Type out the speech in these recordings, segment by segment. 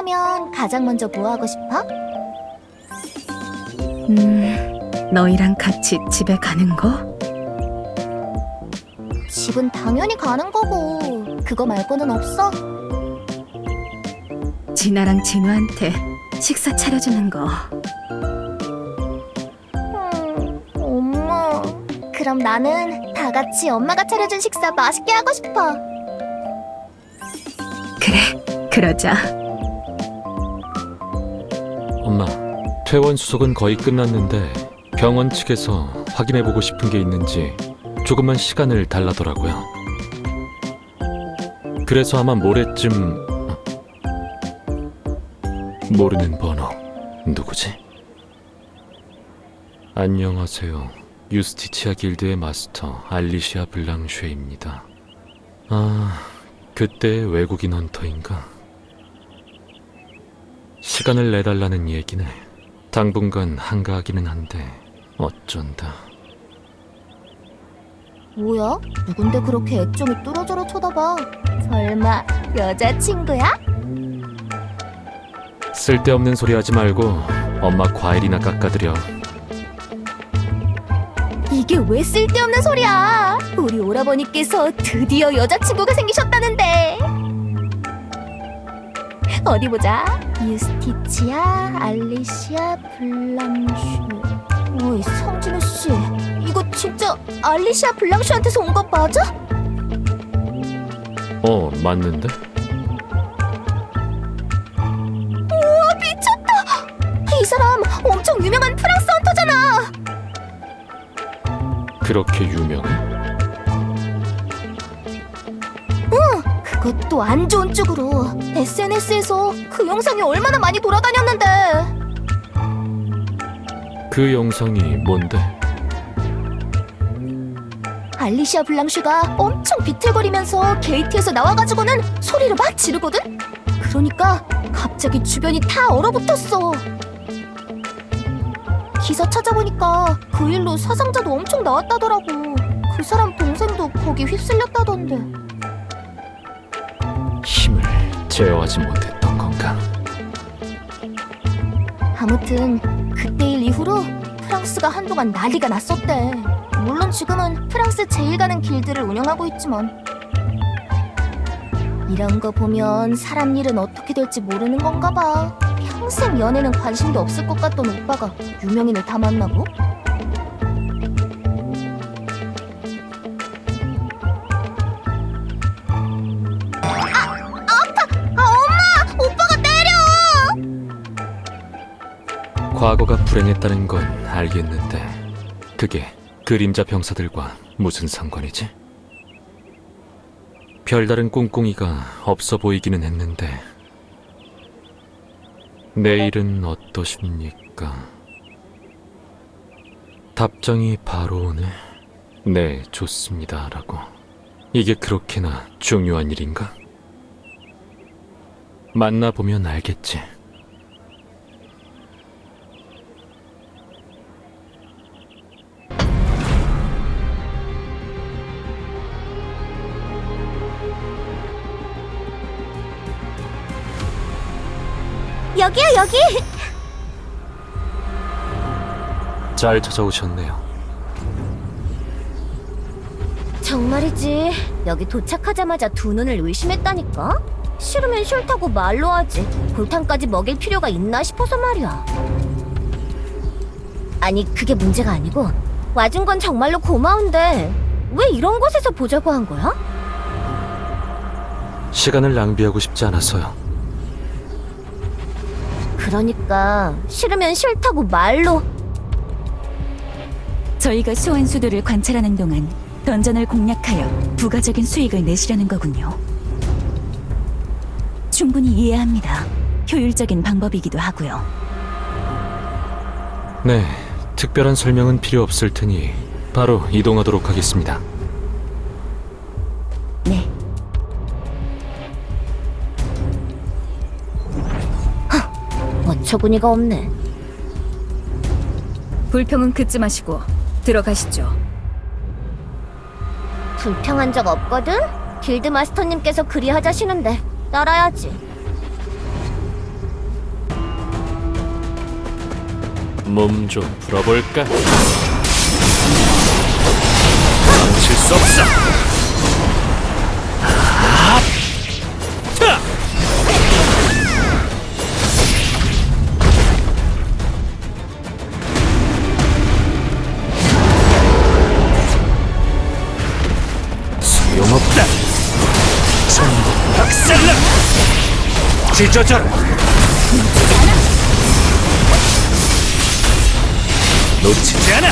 퇴원하면 가장 먼저 뭐 하고 싶어? 음, 너희랑 같이 집에 가는 거? 집은 당연히 가는 거고 그거 말고는 없어? 진아랑 진우한테 식사 차려주는 거. 음, 엄마. 그럼 나는 다 같이 엄마가 차려준 식사 맛있게 하고 싶어. 그래, 그러자. 퇴원 수속은 거의 끝났는데 병원 측에서 확인해보고 싶은 게 있는지 조금만 시간을 달라더라고요. 그래서 아마 모레쯤 모르는 번호 누구지? 안녕하세요. 유스티치아 길드의 마스터 알리시아 블랑쉐입니다. 아, 그때의 외국인 헌터인가? 시간을 내달라는 얘기네. 당분간 한가하기는 한데 어쩐다. 뭐야? 누군데 그렇게 액정이 뚫어져라 쳐다봐? 설마 여자친구야? 쓸데없는 소리 하지 말고 엄마 과일이나 깎아드려. 이게 왜 쓸데없는 소리야? 우리 오라버니께서 드디어 여자친구가 생기셨다는데. 어디 보자. 유스티치아, 알리시아, 블랑슈. 어이, 성진우 씨. 이거 진짜 알리시아 블랑슈한테서 온 거 맞아? 어, 맞는데? 우와, 미쳤다! 이 사람 엄청 유명한 프랑스 헌터잖아! 그렇게 유명해? 그것도 안 좋은 쪽으로 SNS에서 그 영상이 얼마나 많이 돌아다녔는데 그 영상이 뭔데? 알리시아 블랑슈가 엄청 비틀거리면서 게이트에서 나와가지고는 소리를 막 지르거든? 그러니까 갑자기 주변이 다 얼어붙었어 기사 찾아보니까 그 일로 사상자도 엄청 나왔다더라고 그 사람 동생도 거기 휩쓸렸다던데 힘을 제어하지 못했던 건가? 아무튼 그때 일 이후로 프랑스가 한동안 난리가 났었대. 물론 지금은 프랑스 제일 가는 길드를 운영하고 있지만 이런 거 보면 사람 일은 어떻게 될지 모르는 건가 봐. 평생 연애는 관심도 없을 것 같던 오빠가 유명인을 다 만나고? 과거가 불행했다는 건 알겠는데 그게 그림자 병사들과 무슨 상관이지? 별다른 꿍꿍이가 없어 보이기는 했는데 내일은 어떠십니까? 답장이 바로 오네. 네, 좋습니다라고. 이게 그렇게나 중요한 일인가? 만나보면 알겠지. 여기요, 여기! 잘 찾아오셨네요. 정말이지. 여기 도착하자마자 두 눈을 의심했다니까? 싫으면 싫다고 말로 하지. 골탕까지 먹일 필요가 있나 싶어서 말이야. 아니, 그게 문제가 아니고 와준 건 정말로 고마운데 왜 이런 곳에서 보자고 한 거야? 시간을 낭비하고 싶지 않아서요. 그러니까 싫으면 싫다고 말로 저희가 소환수들을 관찰하는 동안 던전을 공략하여 부가적인 수익을 내시려는 거군요. 충분히 이해합니다. 효율적인 방법이기도 하고요. 네, 특별한 설명은 필요 없을 테니 바로 이동하도록 하겠습니다. 어처구니가 없네. 불평은 긋지 마시고 들어가시죠. 불평한 적 없거든? 길드 마스터님께서 그리 하자시는데 따라야지. 몸 좀 풀어볼까? 망칠 수 없어. 찢어져라. 놓치지 않아.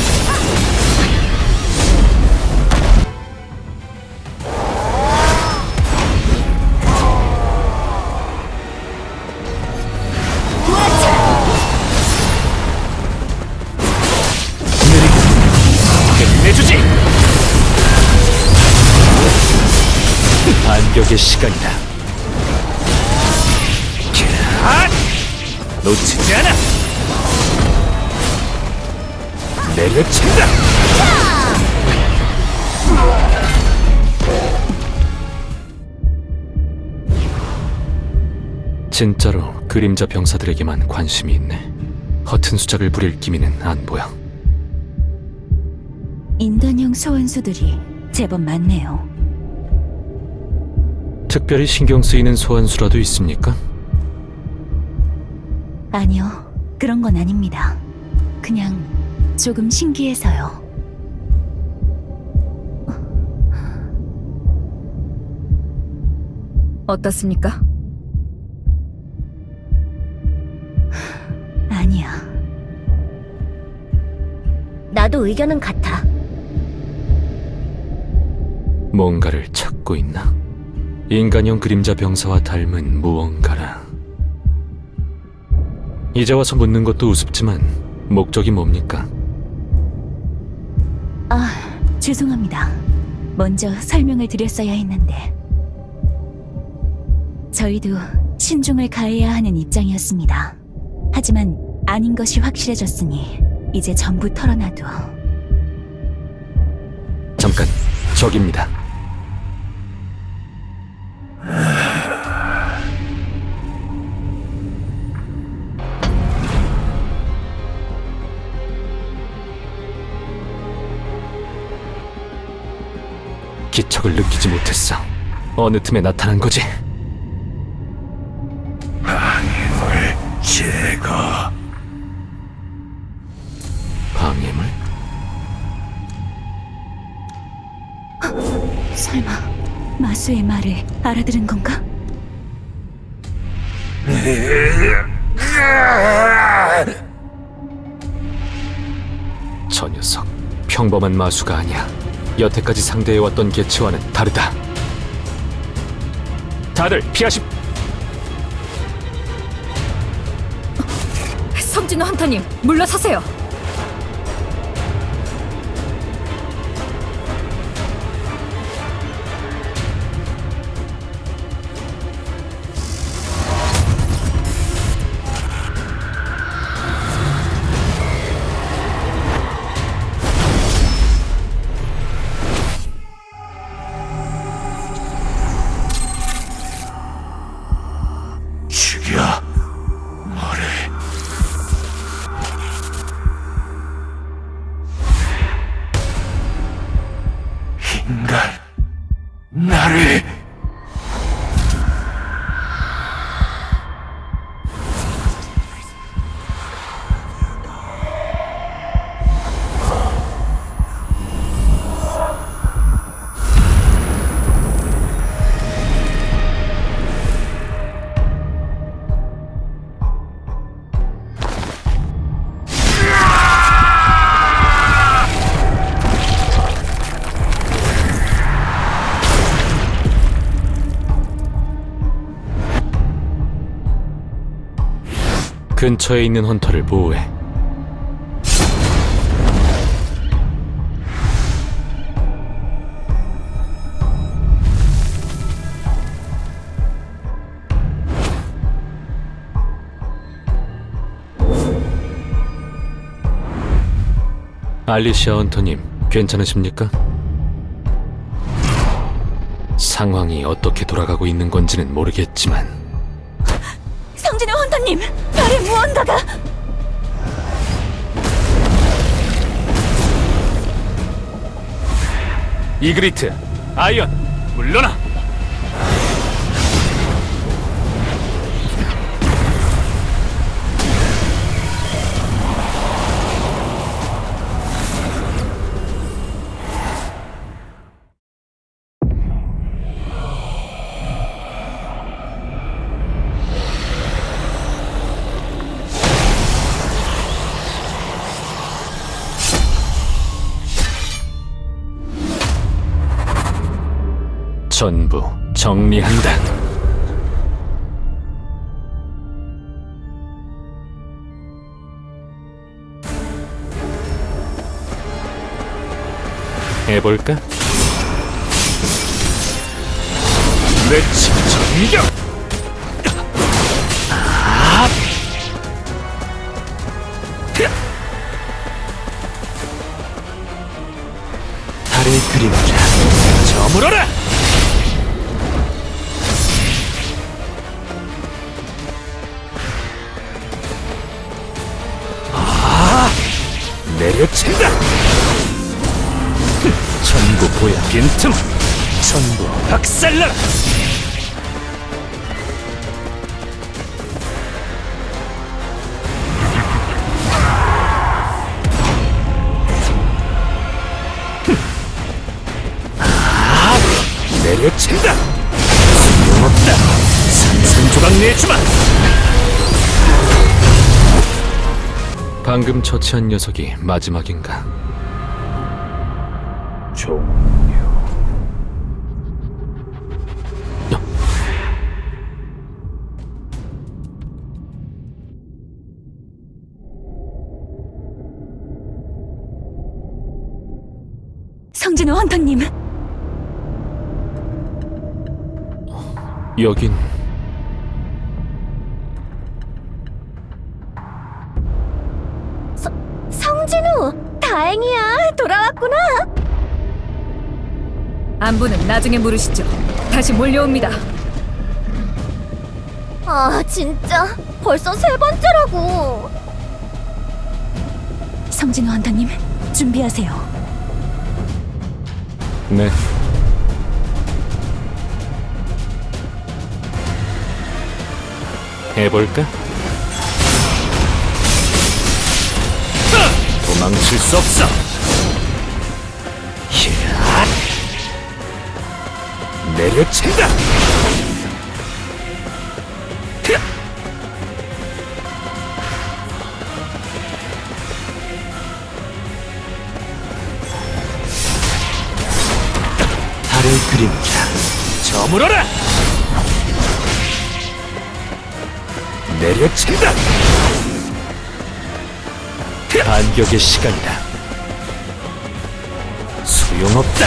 시간이다. 놓치지 않아. 내려친다. 진짜로 그림자 병사들에게만 관심이 있네. 허튼 수작을 부릴 기미는 안 보여. 인간형 소환수들이 제법 많네요. 특별히 신경 쓰이는 소환수라도 있습니까? 아니요, 그런 건 아닙니다. 그냥 조금 신기해서요. 어떻습니까? 아니야. 나도 의견은 같아. 뭔가를 찾고 있나? 인간형 그림자 병사와 닮은 무언가라. 이제 와서 묻는 것도 우습지만 목적이 뭡니까? 아, 죄송합니다. 먼저 설명을 드렸어야 했는데. 저희도 신중을 가해야 하는 입장이었습니다. 하지만 아닌 것이 확실해졌으니 이제 전부 털어놔도 잠깐, 저깁니다. 기척을 느끼지 못했어. 어느 틈에 나타난 거지? 제거 방해물? 설마 마수의 말을 알아들은 건가? 저 녀석 평범한 마수가 아니야. 여태까지 상대해왔던 개체와는 다르다. 다들 피하십. 성진우 헌터님 물러서세요. 근처에 있는 헌터를 보호해. 알리시아 헌터님, 괜찮으십니까? 상황이 어떻게 돌아가고 있는 건지는 모르겠지만 성진의 헌터님, 별의 무언가가 이그리트, 아이언, 물러나! 전부 정리한다. 해볼까? 외침 전격! 빈 틈! 전부 박살나라! 아, 내려친다! 소용없다! 산산조각 내주마! 방금 처치한 녀석이 마지막인가? 성진의 헌터님, 여긴 성진우, 다행이야. 돌아왔구나. 안부는 나중에 물으시죠. 다시 몰려옵니다. 아, 진짜. 벌써 세 번째라고. 성진의 헌터님, 준비하세요. 네. 해볼까? 도망칠 수 없어. 히앗! 내려친다. 저물어라 내려친다 반격의 시간이다 소용없다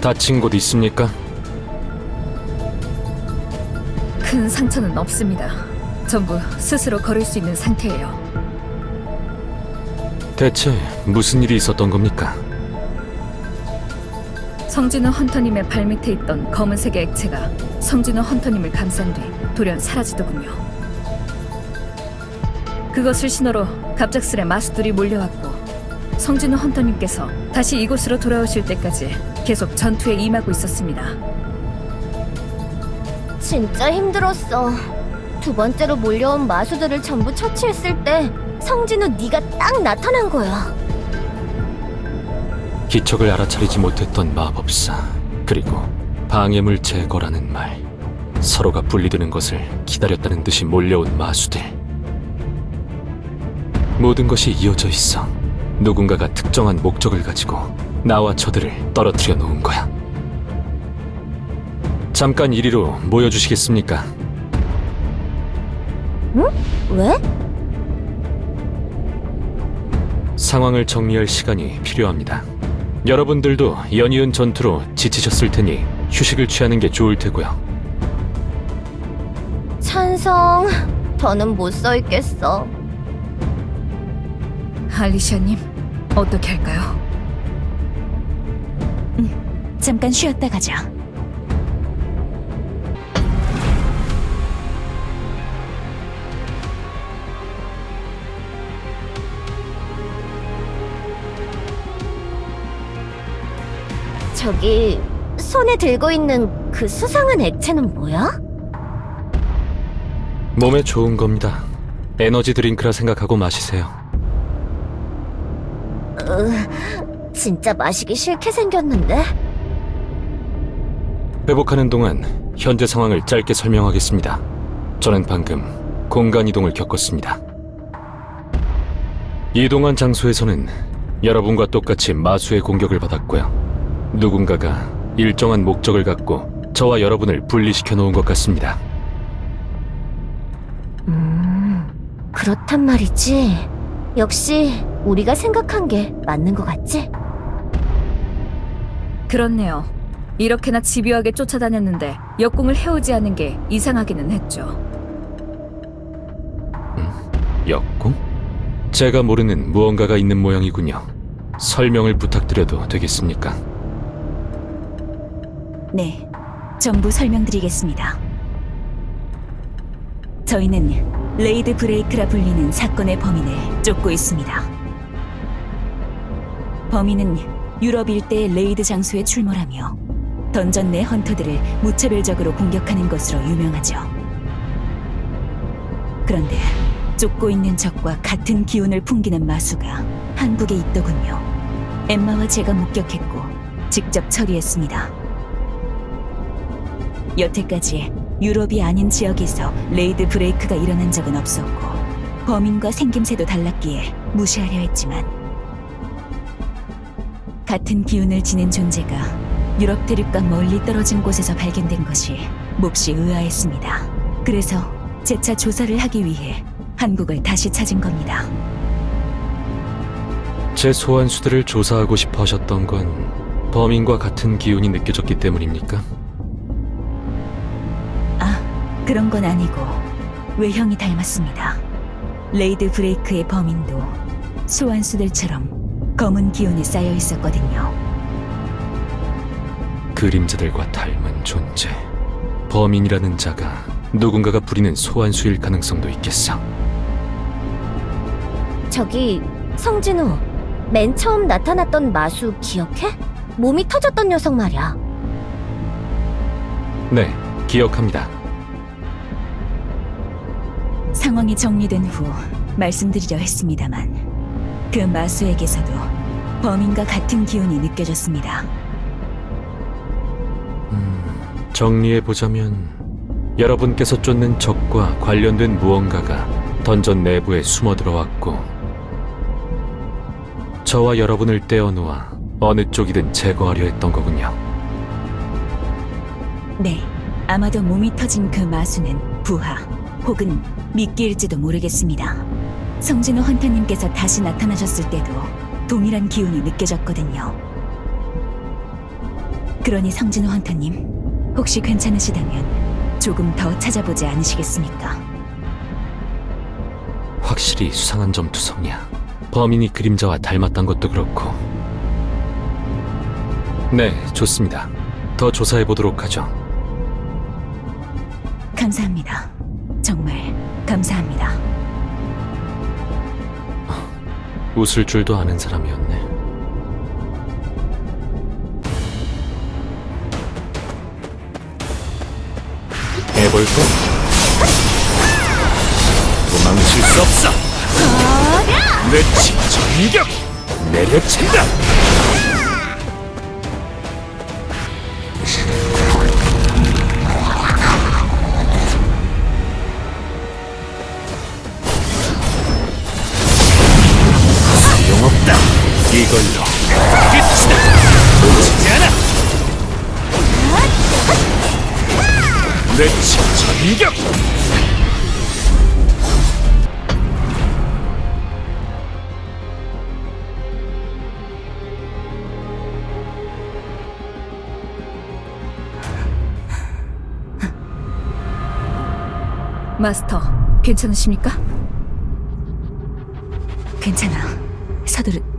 다친 곳 있습니까? 큰 상처는 없습니다. 전부 스스로 걸을 수 있는 상태예요. 대체 무슨 일이 있었던 겁니까? 성진우 헌터님의 발밑에 있던 검은색의 액체가 성진우 헌터님을 감싼 뒤 돌연 사라지더군요. 그것을 신호로 갑작스레 마수들이 몰려왔고 성진우 헌터님께서 다시 이곳으로 돌아오실 때까지 계속 전투에 임하고 있었습니다. 진짜 힘들었어. 두 번째로 몰려온 마수들을 전부 처치했을 때 성진우 네가 딱 나타난 거야. 기척을 알아차리지 못했던 마법사 그리고 방해물 제거라는 말 서로가 분리되는 것을 기다렸다는 듯이 몰려온 마수들 모든 것이 이어져 있어 누군가가 특정한 목적을 가지고 나와 저들을 떨어뜨려 놓은 거야 잠깐 이리로 모여주시겠습니까? 왜? 상황을 정리할 시간이 필요합니다. 여러분들도 연이은 전투로 지치셨을 테니 휴식을 취하는 게 좋을 테고요. 찬성. 더는 못 써 있겠어. 알리시아님, 어떻게 할까요? 잠깐 쉬었다 가자. 저기 손에 들고 있는 그 수상한 액체는 뭐야? 몸에 좋은 겁니다. 에너지 드링크라 생각하고 마시세요. 진짜 마시기 싫게 생겼는데? 회복하는 동안 현재 상황을 짧게 설명하겠습니다. 저는 방금 공간 이동을 겪었습니다. 이동한 장소에서는 여러분과 똑같이 마수의 공격을 받았고요. 누군가가 일정한 목적을 갖고 저와 여러분을 분리시켜 놓은 것 같습니다. 음, 그렇단 말이지. 역시 우리가 생각한 게 맞는 것 같지? 그렇네요. 이렇게나 집요하게 쫓아다녔는데 역공을 해오지 않은 게 이상하기는 했죠. 역공? 제가 모르는 무언가가 있는 모양이군요. 설명을 부탁드려도 되겠습니까? 네, 전부 설명드리겠습니다. 저희는 레이드 브레이크라 불리는 사건의 범인을 쫓고 있습니다. 범인은 유럽 일대의 레이드 장소에 출몰하며 던전 내 헌터들을 무차별적으로 공격하는 것으로 유명하죠. 그런데 쫓고 있는 적과 같은 기운을 풍기는 마수가 한국에 있더군요. 엠마와 제가 목격했고 직접 처리했습니다. 여태까지 유럽이 아닌 지역에서 레이드 브레이크가 일어난 적은 없었고 범인과 생김새도 달랐기에 무시하려 했지만 같은 기운을 지닌 존재가 유럽 대륙과 멀리 떨어진 곳에서 발견된 것이 몹시 의아했습니다. 그래서 재차 조사를 하기 위해 한국을 다시 찾은 겁니다. 제 소환수들을 조사하고 싶어 하셨던 건 범인과 같은 기운이 느껴졌기 때문입니까? 아, 그런 건 아니고 외형이 닮았습니다. 레이드 브레이크의 범인도 소환수들처럼 검은 기운이 쌓여 있었거든요. 그림자들과 닮은 존재. 범인이라는 자가 누군가가 부리는 소환수일 가능성도 있겠어. 저기 성진우 맨 처음 나타났던 마수 기억해? 몸이 터졌던 녀석 말이야. 네, 기억합니다. 상황이 정리된 후 말씀드리려 했습니다만 그 마수에게서도 범인과 같은 기운이 느껴졌습니다. 정리해 보자면 여러분께서 쫓는 적과 관련된 무언가가 던전 내부에 숨어 들어왔고 저와 여러분을 떼어놓아 어느 쪽이든 제거하려 했던 거군요. 네, 아마도 몸이 터진 그 마수는 부하 혹은 미끼일지도 모르겠습니다. 성진호 헌터님께서 다시 나타나셨을 때도 동일한 기운이 느껴졌거든요. 그러니 성진호 헌터님, 혹시 괜찮으시다면 조금 더 찾아보지 않으시겠습니까? 확실히 수상한 점 투성이야. 범인이 그림자와 닮았단 것도 그렇고. 네, 좋습니다. 더 조사해 보도록 하죠. 감사합니다. 정말 감사합니다. 웃을 줄도 아는 사람이었네. 해볼까? 도망칠 수 없어. 내 진정격 내려친다. 이걸로 끝이다. 놓치지 않아. 내 진정격. 마스터, 괜찮으십니까? 괜찮아. 서두르.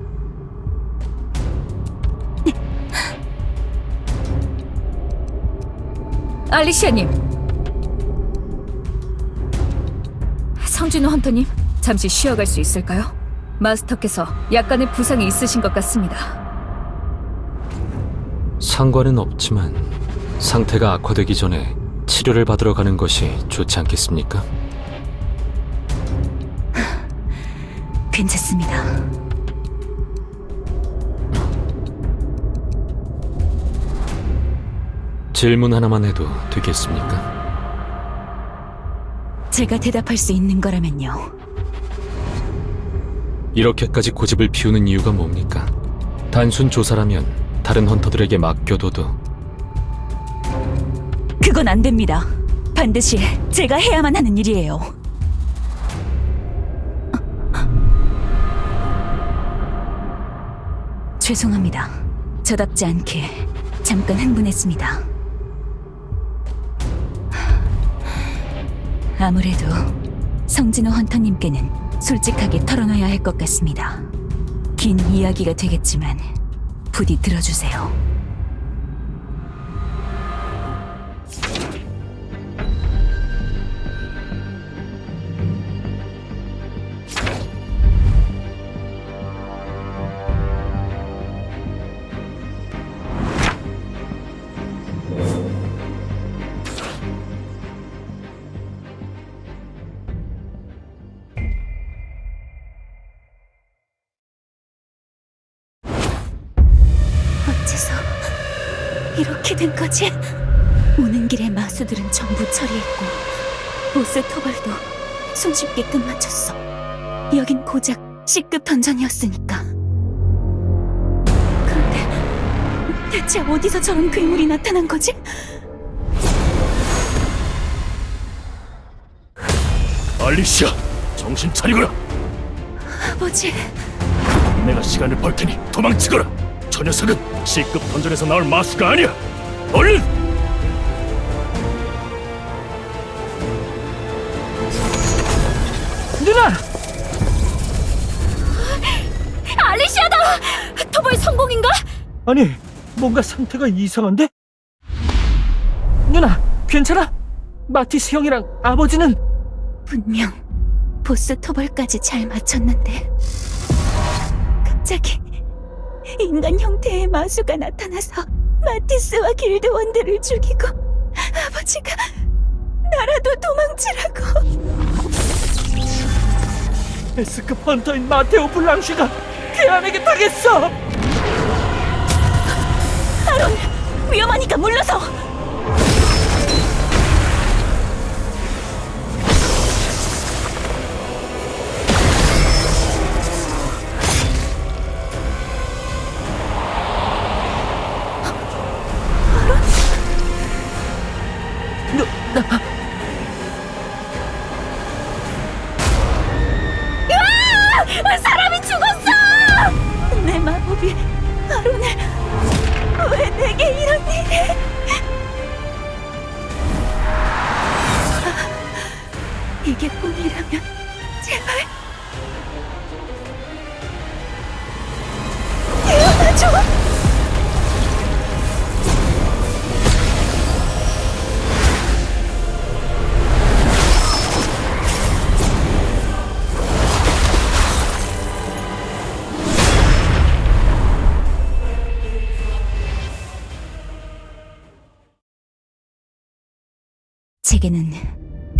알리시아님. 성진우 헌터님, 잠시 쉬어갈 수 있을까요? 마스터께서 약간의 부상이 있으신 것 같습니다. 상관은 없지만 상태가 악화되기 전에 치료를 받으러 가는 것이 좋지 않겠습니까? 괜찮습니다. 질문 하나만 해도 되겠습니까? 제가 대답할 수 있는 거라면요. 이렇게까지 고집을 피우는 이유가 뭡니까? 단순 조사라면 다른 헌터들에게 맡겨둬도 그건 안 됩니다. 반드시 제가 해야만 하는 일이에요. 죄송합니다. 저답지 않게 잠깐 흥분했습니다. 아무래도 성진호 헌터님께는 솔직하게 털어놔야 할 것 같습니다. 긴 이야기가 되겠지만 부디 들어주세요. 길에 마수들은 전부 처리했고 보스 토벌도 손쉽게 끝마쳤어. 여긴 고작 C급 던전이었으니까. 그런데 대체 어디서 저런 괴물이 나타난 거지? 알리시아, 정신 차리거라. 아버지, 내가 시간을 벌 테니 도망치거라. 저 녀석은 C급 던전에서 나올 마수가 아니야. 얼른! 아니, 뭔가 상태가 이상한데? 누나, 괜찮아? 마티스 형이랑 아버지는 분명 보스 토벌까지 잘 맞췄는데 갑자기 인간 형태의 마수가 나타나서 마티스와 길드원들을 죽이고 아버지가 나라도 도망치라고 S급 헌터인 마테오 블랑쉬가 괴한에게 당했어! 위험하니까 물러서! 사람이 죽었어! 내 마법이 이게 꿈이라면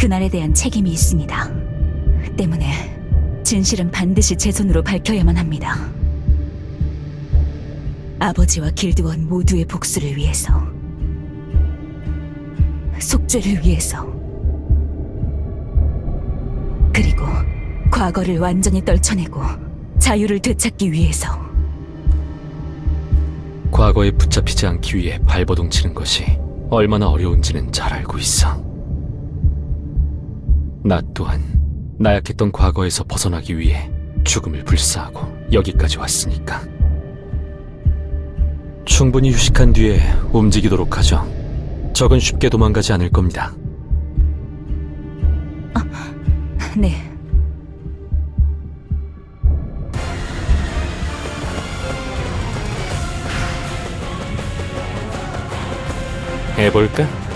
그날에 대한 책임이 있습니다. 때문에 진실은 반드시 제 손으로 밝혀야만 합니다. 아버지와 길드원 모두의 복수를 위해서, 속죄를 위해서, 그리고 과거를 완전히 떨쳐내고 자유를 되찾기 위해서. 과거에 붙잡히지 않기 위해 발버둥 치는 것이 얼마나 어려운지는 잘 알고 있어. 나 또한 나약했던 과거에서 벗어나기 위해 죽음을 불사하고 여기까지 왔으니까. 충분히 휴식한 뒤에 움직이도록 하죠. 적은 쉽게 도망가지 않을 겁니다. 아, 네. 해볼까?